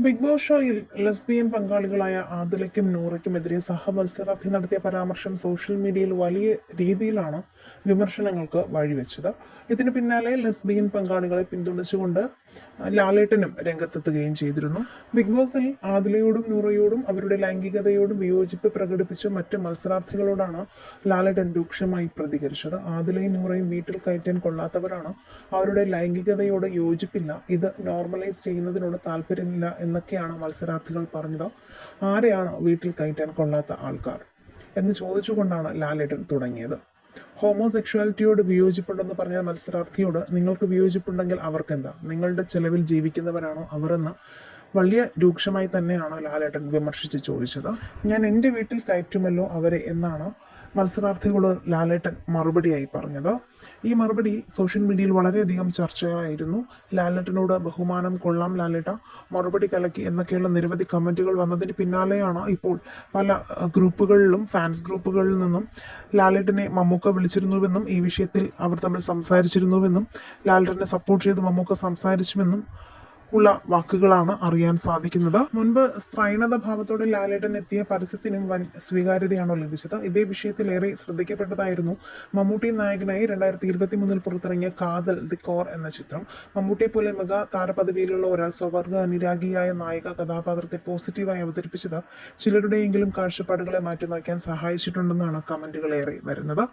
Big Boss ഷോയിൽ lesbian പങ്കാളികളായ ആദിലയ്ക്കും നൂറയ്ക്കുമെതിരെ സഹമത്സരാർത്ഥി നടത്തിയ പരാമർശം സോഷ്യൽ മീഡിയയിൽ വലിയ രീതിയിലാണ് വിമർശനങ്ങൾക്ക് വഴിവെച്ചത്. ഇതിന് പിന്നാലെ ലെസ്ബിയൻ പങ്കാളികളെ പിന്തുണച്ചുകൊണ്ട് ലാലേട്ടനും രംഗത്തെത്തുകയും ചെയ്തിരുന്നു. ബിഗ് ബോസിൽ ആദിലയോടും നൂറയോടും അവരുടെ ലൈംഗികതയോടും വിയോജിപ്പ് പ്രകടിപ്പിച്ച മറ്റ് മത്സരാർത്ഥികളോടാണ് ലാലേട്ടൻ രൂക്ഷമായി പ്രതികരിച്ചത്. ആദിലയും നൂറയും വീട്ടിൽ കയറ്റാൻ കൊള്ളാത്തവരാണ്. അവരുടെ ലൈംഗികതയോട് യോജിപ്പില്ല. ഇത് നോർമലൈസ് ചെയ്യുന്നതിനോട് താല്പര്യമില്ല എന്നൊക്കെയാണ് മത്സരാർത്ഥികൾ പറഞ്ഞത്. ആരെയാണ് വീട്ടിൽ കയറ്റാൻ കൊള്ളാത്ത ആൾക്കാർ? എന്ന് ചോദിച്ചുകൊണ്ടാണ് ലാലേട്ടൻ തുടങ്ങിയത്. ഹോമോസെക്ഷുവാലിറ്റിയോട് വിയോജിപ്പുണ്ടെന്ന് പറഞ്ഞ മത്സരാർത്ഥിയോട് നിങ്ങൾക്ക് വിയോജിപ്പുണ്ടെങ്കിൽ അവർക്കെന്താ? നിങ്ങളുടെ ചെലവിൽ ജീവിക്കുന്നവരാണോ അവരെന്ന് വലിയ രൂക്ഷമായി തന്നെയാണ് ലാലേട്ടൻ വിമർശിച്ച് ചോദിച്ചത്. ഞാൻ എന്റെ വീട്ടിൽ കയറ്റുമല്ലോ അവരെ എന്നാണ് മത്സരാർത്ഥികളോട് ലാലേട്ടൻ മറുപടിയായി പറഞ്ഞത്. ഈ മറുപടി സോഷ്യൽ മീഡിയയിൽ വളരെയധികം ചർച്ചയായിരുന്നു. ലാലേട്ടനോട് ബഹുമാനം കൊള്ളാം ലാലേട്ട മറുപടി കലക്കി എന്നൊക്കെയുള്ള നിരവധി കമന്റുകൾ വന്നതിന് പിന്നാലെയാണ് ഇപ്പോൾ പല ഗ്രൂപ്പുകളിലും ഫാൻസ് ഗ്രൂപ്പുകളിൽ നിന്നും ലാലേട്ടനെ മമ്മൂക്ക വിളിച്ചിരുന്നുവെന്നും ഈ വിഷയത്തിൽ അവർ തമ്മിൽ സംസാരിച്ചിരുന്നുവെന്നും ലാലേട്ടനെ സപ്പോർട്ട് ചെയ്ത് മമ്മൂക്ക സംസാരിച്ചുവെന്നും ഉള്ള വാക്കുകളാണ് അറിയാൻ സാധിക്കുന്നത്. മുൻപ് സ്ത്രൈണത ഭാവത്തോടെ ലാലേട്ടൻ എത്തിയ പരസ്യത്തിനും വൻ സ്വീകാര്യതയാണോ ലഭിച്ചത്? ഇതേ വിഷയത്തിൽ ഏറെ ശ്രദ്ധിക്കപ്പെട്ടതായിരുന്നു മമ്മൂട്ടി നായകനായി രണ്ടായിരത്തി ഇരുപത്തി മൂന്നിൽ പുറത്തിറങ്ങിയ കാതൽ ദി കോർ എന്ന ചിത്രം. മമ്മൂട്ടിയെ പോലെ മെഗാ താരപദവിയിലുള്ള ഒരാൾ സ്വവർഗ അനുരാഗിയായ നായിക കഥാപാത്രത്തെ പോസിറ്റീവായി അവതരിപ്പിച്ചത് ചിലരുടെയെങ്കിലും കാഴ്ചപ്പാടുകളെ മാറ്റിമറിക്കാൻ സഹായിച്ചിട്ടുണ്ടെന്നാണ് കമന്റുകൾ ഏറെ വരുന്നത്.